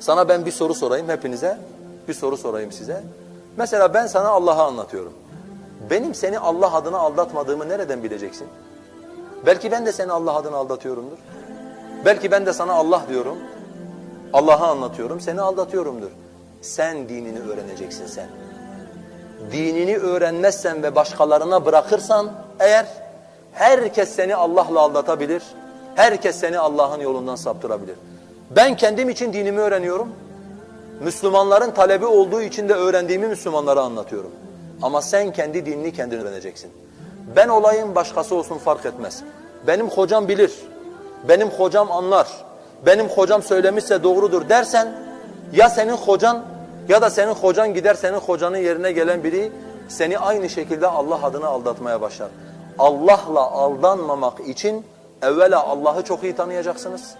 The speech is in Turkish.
Sana ben bir soru sorayım hepinize. Bir soru sorayım size. Mesela ben sana Allah'ı anlatıyorum. Benim seni Allah adına aldatmadığımı nereden bileceksin? Belki ben de seni Allah adına aldatıyorumdur. Belki ben de sana Allah diyorum. Allah'ı anlatıyorum, seni aldatıyorumdur. Sen dinini öğreneceksin sen. Dinini öğrenmezsen ve başkalarına bırakırsan eğer herkes seni Allah'la aldatabilir. Herkes seni Allah'ın yolundan saptırabilir. Ben kendim için dinimi öğreniyorum. Müslümanların talebi olduğu için de öğrendiğimi Müslümanlara anlatıyorum. Ama sen kendi dinini kendin öğreneceksin. Ben olayım başkası olsun fark etmez. Benim hocam bilir. Benim hocam anlar. Benim hocam söylemişse doğrudur dersen ya senin hocan ya da senin hocan gider senin hocanın yerine gelen biri seni aynı şekilde Allah adına aldatmaya başlar. Allah'la aldanmamak için evvela Allah'ı çok iyi tanıyacaksınız.